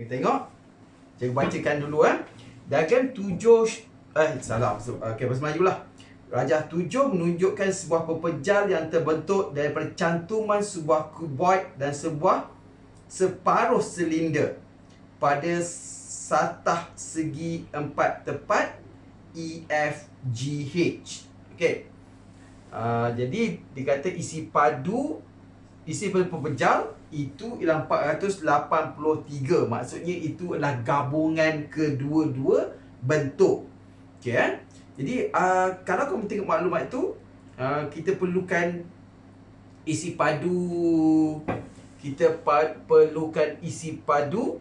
Kita tengok. Cikgu bacakan dulu eh. Diagram tujuh eh salah. Okey, pasal majulah. Rajah tujuh menunjukkan sebuah pepejal yang terbentuk daripada cantuman sebuah kuboid dan sebuah separuh silinder pada satah segi empat tepat E, F, G, H. Okey. Uh, jadi dikata isi padu isi pepejal itu ialah 483 maksudnya itu adalah gabungan kedua-dua bentuk. Okey eh? jadi uh, kalau kamu tengok maklumat itu uh, kita perlukan isi padu kita pa- perlukan isi padu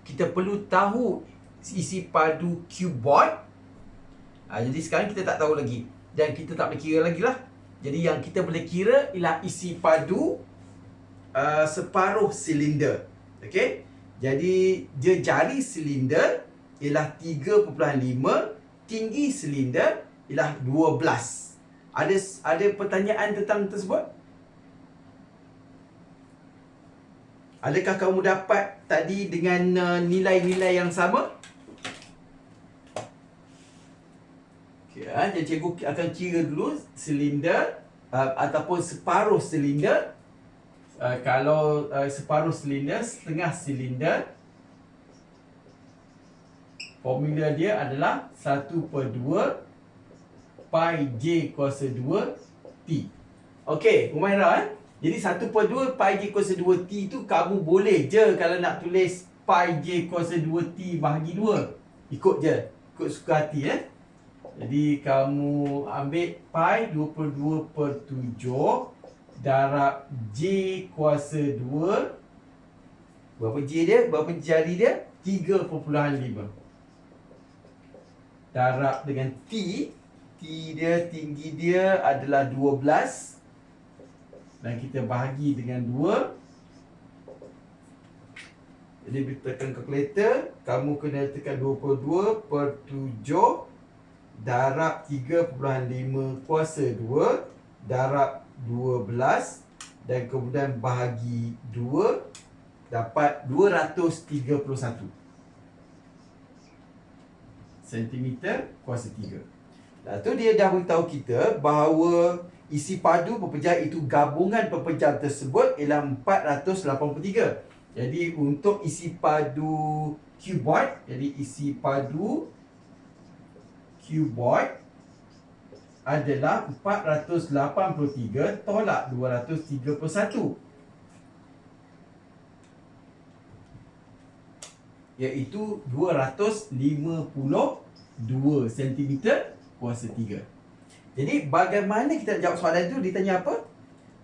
kita perlu tahu isi padu cuboid uh, jadi sekarang kita tak tahu lagi. Dan kita tak boleh kira lagi lah. Jadi yang kita boleh kira ialah isi padu uh, separuh silinder. Okey. Jadi dia jari silinder ialah 3.5, tinggi silinder ialah 12. Ada ada pertanyaan tentang tersebut? Adakah kamu dapat tadi dengan uh, nilai-nilai yang sama? Okay, ha? Jadi cikgu akan kira dulu silinder uh, ataupun separuh silinder uh, kalau uh, separuh silinder, setengah silinder formula dia adalah 1 per 2 pi j kuasa 2 t. Okey, Umairah eh. Jadi 1 per 2 pi j kuasa 2 t tu kamu boleh je kalau nak tulis pi j kuasa 2 t bahagi 2. Ikut je. Ikut suka hati eh. Jadi kamu ambil pi 2 per 2 per 7 darab J kuasa 2 Berapa J dia? Berapa jari dia? 3.5 Darab dengan T. T dia, tinggi dia adalah 12 Dan kita bahagi dengan 2 Jadi kita tekan kalkulator Kamu kena tekan 22 per 7 darab 3.5 kuasa 2 darab 12 dan kemudian bahagi 2 dapat 231 cm kuasa 3. Lepas tu dia dah beritahu kita bahawa isi padu pepejal itu gabungan pepejal tersebut ialah 483. Jadi untuk isi padu cuboid, jadi isi padu cuboid adalah 483 tolak 231 iaitu 252 cm kuasa 3 jadi bagaimana kita jawab soalan itu ditanya apa?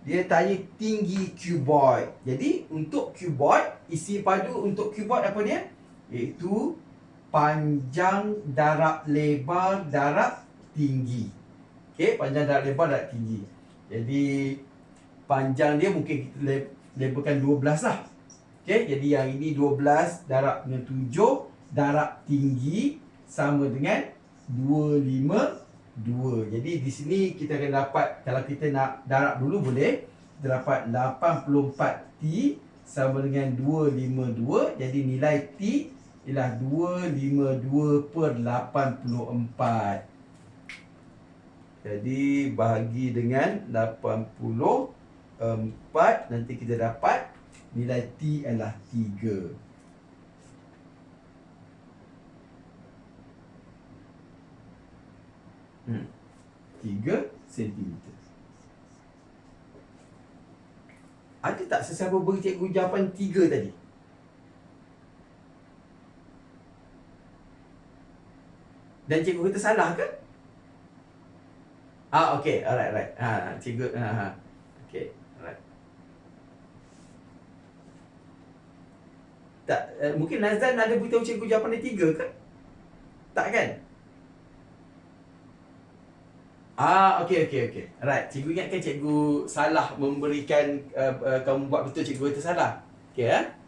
Dia tanya tinggi cuboid. Jadi untuk cuboid isi padu untuk cuboid apa dia? Iaitu panjang darab lebar darab tinggi. Okey, panjang darab lebar darab tinggi. Jadi panjang dia mungkin kita labelkan 12 lah. Okey, jadi yang ini 12 darab dengan 7 darab tinggi sama dengan 252. Jadi di sini kita akan dapat kalau kita nak darab dulu boleh kita dapat 84 T sama dengan 252 jadi nilai T ialah 252 per 84. Jadi bahagi dengan 84 nanti kita dapat nilai T adalah 3. Hmm. 3 cm. Ada tak sesiapa beri cikgu jawapan 3 tadi? Dan cikgu kata salah ke? Ah, okey. Alright, alright. Ha, cikgu. Ha, ha. Okey. Alright. Tak, uh, mungkin Nazan ada beritahu cikgu jawapan dia tiga ke? Tak kan? Ah, okey, okey, okey. Alright. Cikgu ingatkan cikgu salah memberikan, uh, uh, kamu buat betul cikgu kata salah. Okey, eh?